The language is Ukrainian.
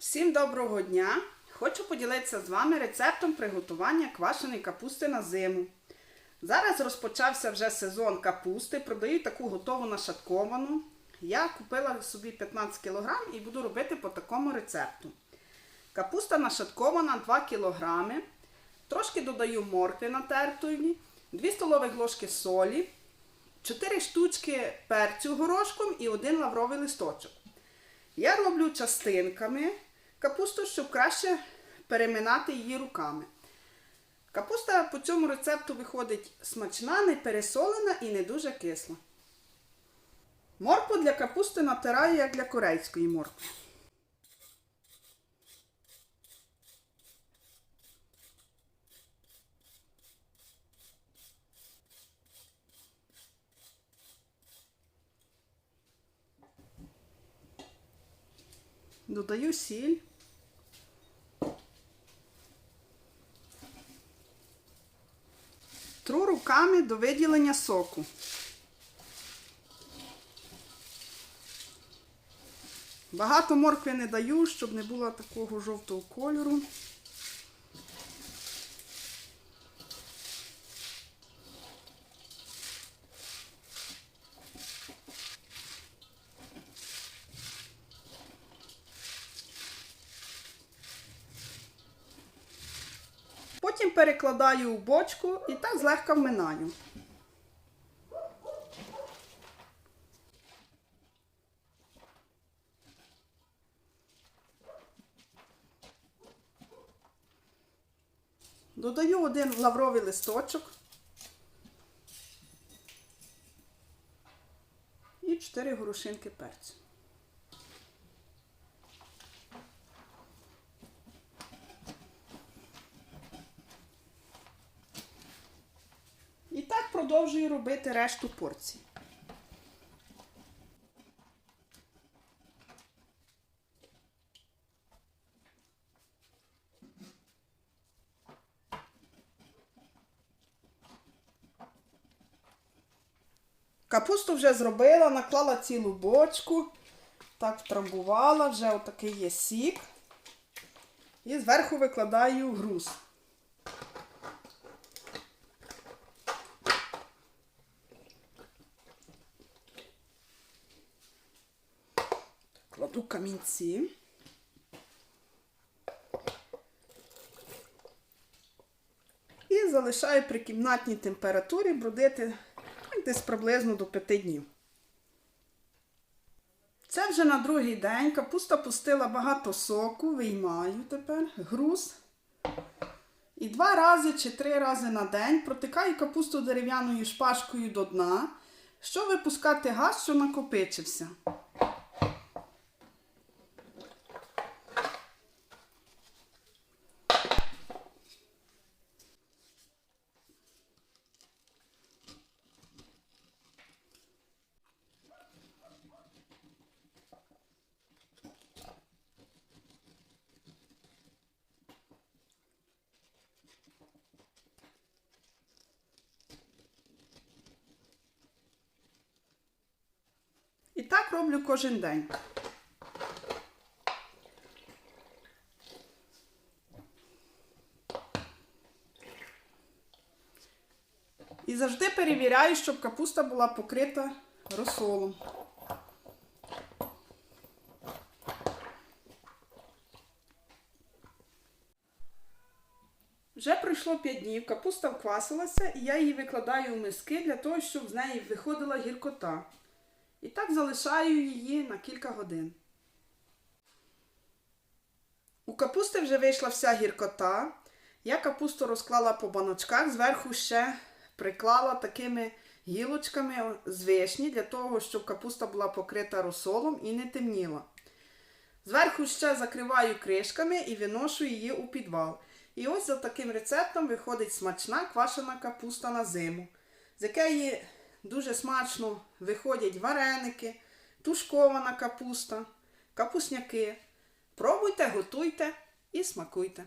Всім доброго дня! Хочу поділитися з вами рецептом приготування квашеної капусти на зиму. Зараз розпочався вже сезон капусти, продаю таку готову нашатковану. Я купила собі 15 кг і буду робити по такому рецепту. Капуста нашаткована 2 кг. Трошки додаю моркви натертої, 2 столових ложки солі, 4 штучки перцю горошком і 1 лавровий листочок. Я роблю частинками капусту, щоб краще переминати її руками. Капуста по цьому рецепту виходить смачна, не пересолена і не дуже кисла. Моркву для капусти натираю, як для корейської моркви. Додаю сіль. Тру руками до виділення соку. Багато моркви не даю, щоб не було такого жовтого кольору. Потім перекладаю у бочку і так злегка вминаю. Додаю один лавровий листочок і 4 горошинки перцю. І так продовжую робити решту порцій. Капусту вже зробила, наклала цілу бочку, так втрамбувала, вже отакий є сік. І зверху викладаю груз. Кладу камінці. І залишаю при кімнатній температурі бродити ну, десь приблизно до 5 днів. Це вже на другий день. Капуста пустила багато соку, виймаю тепер груз. І два рази чи три рази на день протикаю капусту дерев'яною шпажкою до дна, щоб випускати газ, що накопичився. І роблю кожен день. І завжди перевіряю, щоб капуста була покрита розсолом. Вже пройшло 5 днів, капуста вквасилася, і я її викладаю у миски для того, щоб з неї виходила гіркота. І так залишаю її на кілька годин. У капусти вже вийшла вся гіркота. Я капусту розклала по баночках, зверху ще приклала такими гілочками з вишні, для того, щоб капуста була покрита розсолом і не темніла. Зверху ще закриваю кришками і виношу її у підвал. І ось за таким рецептом виходить смачна квашена капуста на зиму, з якої дуже смачно виходять вареники, тушкована капуста, капусняки. Пробуйте, готуйте і смакуйте.